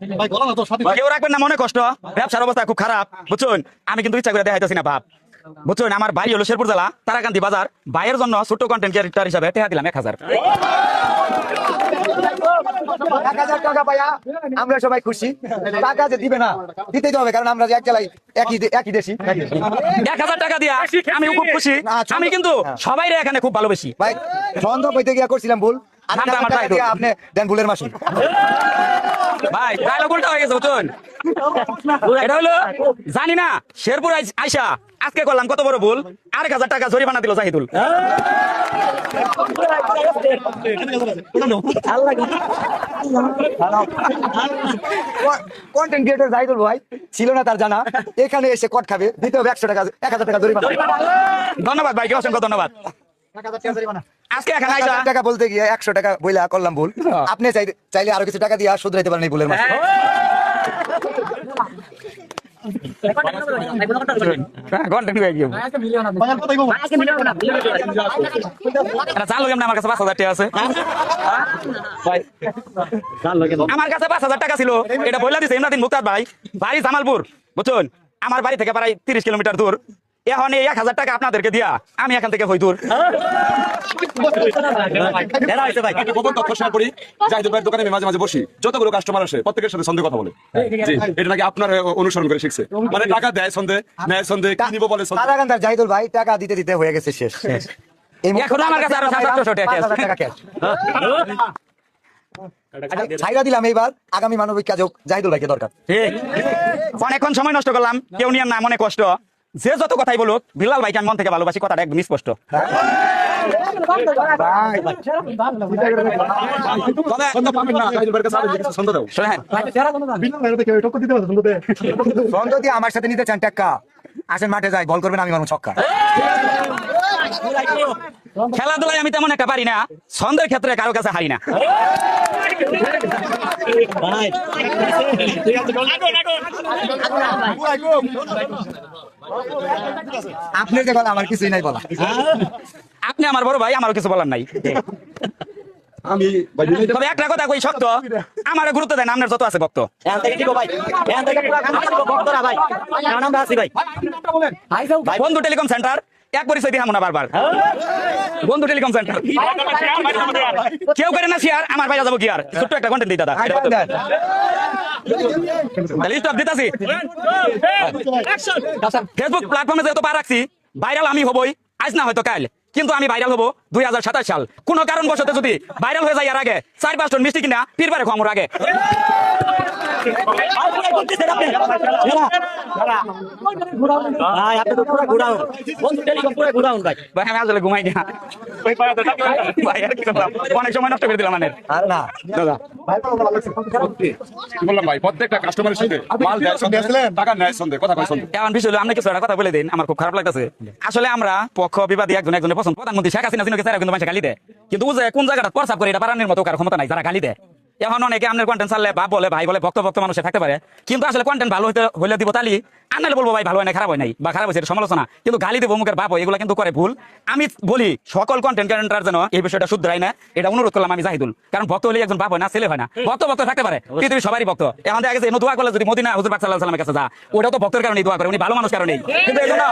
কেউ রাখবেন না মনে কষ্ট। ব্যবসার অবস্থা খুব খারাপ। বুঝছেন? আমি কিন্তু ইচ্ছা করে দেখাইতেছি না ভাব বুঝছেন? আমার বাড়ি হলো শেরপুর জেলা তারাকান্দি বাজার। ভাইয়ের জন্য ছোট্ট কন্টেন্ট ক্রিয়েটার হিসাবে টেহা দিলাম এক হাজার। এক হাজার টাকা পাইয়া আমরা সবাই খুশি। টাকা যে দিবে না দিতেই হবে কারণ আমরা যে এক জেলায় একই একই দেশি। এক হাজার টাকা দিয়া আমি খুব খুশি। আমি কিন্তু সবাই এখানে খুব ভালোবেসি। ভাই ছন্দ বইতে গিয়া করছিলাম ভুল। টাকা। আপনি দেন মাসি ভাই ডায়লগ উল্টা হয়ে গেছে বুঝছেন এটা হলো জানি না শেরপুর আইসা আজকে করলাম কত বড় ভুল? আরেক হাজার টাকা জরিমানা দিল জাহিদুল। কন্টেন্ট ক্রিয়েটর জাহিদুল ভাই ছিল না তার জানা। এখানে এসে কট খাবে দিতে হবে একশো টাকা এক হাজার টাকা জরিমানা। ধন্যবাদ ভাইকে অসংখ্য ধন্যবাদ। আজকে এখানে আইসা টাকা বলতে গিয়ে একশো টাকা বইলা করলাম ভুল। আপনি চাইলে চাইলে আরও কিছু টাকা দিয়ে শুধরাইতে পারেন এই ভুলের মাসি কন্টেন্ট হয়ে আমার কাছে পাঁচ হাজার টাকা আছে। আমার কাছে পাঁচ হাজার টাকা ছিল। এটা বইলা দিছে ইমরাদিন মুক্তার ভাই। বাড়ি জামালপুর বুঝছেন? আমার বাড়ি থেকে প্রায় তিরিশ কিলোমিটার দূর। এখন এই এক হাজার টাকা আপনাদেরকে দিয়া আমি এখান থেকে হই দূর গোপন তথ্য শেয়ার করি জাহিদুল ভাইয়ের দোকানে মাঝে মাঝে বসি। যতগুলো কাস্টমার আসে প্রত্যেকের সাথে সন্দেহ কথা বলে। জি এটা নাকি আপনার অনুসরণ করে শিখছে। মানে টাকা দেয় সন্দেহ নেয় সন্দেহ কি বলে জাহিদুল ভাই টাকা দিতে দিতে হয়ে গেছে শেষ। এই আমার কাছে আরও সাত টাকা পাঁচ হাজার আছে। টাকা cash। আচ্ছা, ছাইরা দিলাম এইবার আগামী মানবিক কাজ হোক জাহিদুল ভাইকে দরকার। অনেকক্ষণ সময় নষ্ট করলাম কেউ নিয়ে না মনে কষ্ট। যে যত কথাই বলুক বিলাল ভাইকে আমি মন থেকে ভালোবাসি কথাটা একদম স্পষ্ট। দিয়ে। আমার সাথে নিতে চান টাকা আসেন মাঠে যাই বল করবেন আমি মানুষ ছক্কা। খেলাধুলায় আমি তেমন একটা পারি না ছন্দের ক্ষেত্রে কারও কাছে হারি না। আপনার যে বলা আমার কিছুই নাই বলা আপনি আমার বড় ভাই আমারও কিছু বলার নাই। আমি তবে একটা কথা কই শক্ত আমার গুরুত্ব দেন আপনার যত আছে ভক্ত। বন্ধু টেলিকম সেন্টার এক পরিচয় দিহাম না বারবার। বন্ধু টেলিকম সেন্টার। কেউ করে না শেয়ার আমার ভাই যাব কি আর? ছোট্ট একটা কন্টেন্ট দিই দাদা। দিতাছি ফেসবুক প্ল্যাটফর্মে যেহেতু পা রাখছি ভাইরাল আমি হবই, আজ না হয়তো কাল। কিন্তু আমি ভাইরাল হব দুই হাজার সাতাশ সাল। কোন কারণ বসতে যদি ভাইরাল হয়ে যায় এর আগে, চার পাঁচ টন মিষ্টি কিনা, পীরবারে খামোর আগে। ভাই মানে কথা কিছু কথা বলে দিন আমার খুব খারাপ লাগতেছে আসলে আমরা পক্ষ বিবাদী একজন একজনের পছন্দ প্রধানমন্ত্রী শেখ হাসিনা কিন্তু গালি দেয় কিন্তু কোন জায়গাটা প্রসাব করে এটা পারানোর মতো কার ক্ষমতা নাই যারা গালি দেয় এখন অনেকে আপনার কন্টেন্ট চাললে বাপ বলে ভাই বলে ভক্ত ভক্ত মানুষে থাকতে পারে। কিন্তু আসলে কন্টেন্ট ভালো হইতে হইলে দিব তালি। আনালে বলব ভাই ভালো হয় না খারাপ হয় নাই বা খারাপ হয়েছে সমালোচনা। কিন্তু গালি দেবো মুখের বাপ এগুলো কিন্তু করে ভুল। আমি বলি সকল কন্টেন্ট ক্রিয়েটার যেন এই বিষয়টা শুধরাই না এটা অনুরোধ করলাম আমি জাহিদুল। কারণ ভক্ত হলে একজন বাপ হয় না ছেলে হয় না। ভক্ত ভক্ত থাকতে পারে পৃথিবীর সবারই ভক্ত। এখন দেখা গেছে দোয়া করলে যদি মদিনা হুজুর পাক সাল্লাল্লাহু সাল্লামের কাছে যা ওটা তো ভক্তের কারণে দোয়া করে উনি ভালো মানুষ কারণেই। কিন্তু এই জন্য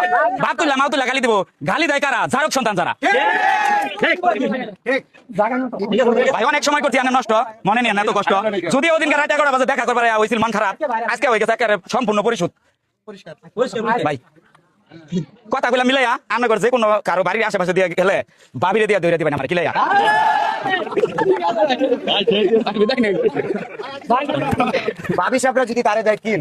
বাপ তুললা মাও তুললা গালি দিব। গালি দেয় কারা? ঝাড়ক সন্তান যারা। ভাই অনেক সময় করছি আমি নষ্ট। মনে নেন এত কষ্ট? যদি ওদিনকে রাইটা করা বাজে দেখা করবার হয়েছিল মন খারাপ আজকে হয়ে গেছে একেবারে সম্পূর্ণ পরিশোধ। ভাই কথাগুলো মিলাইয়া আমরা করে যে কোনো কারও বাড়ির আশেপাশে দিয়ে গেলে বাবিরে দিয়ে ধরে দিবেন আমার কিলাইয়া ভাবি সাহেবরা যদি তারে যায় কিল?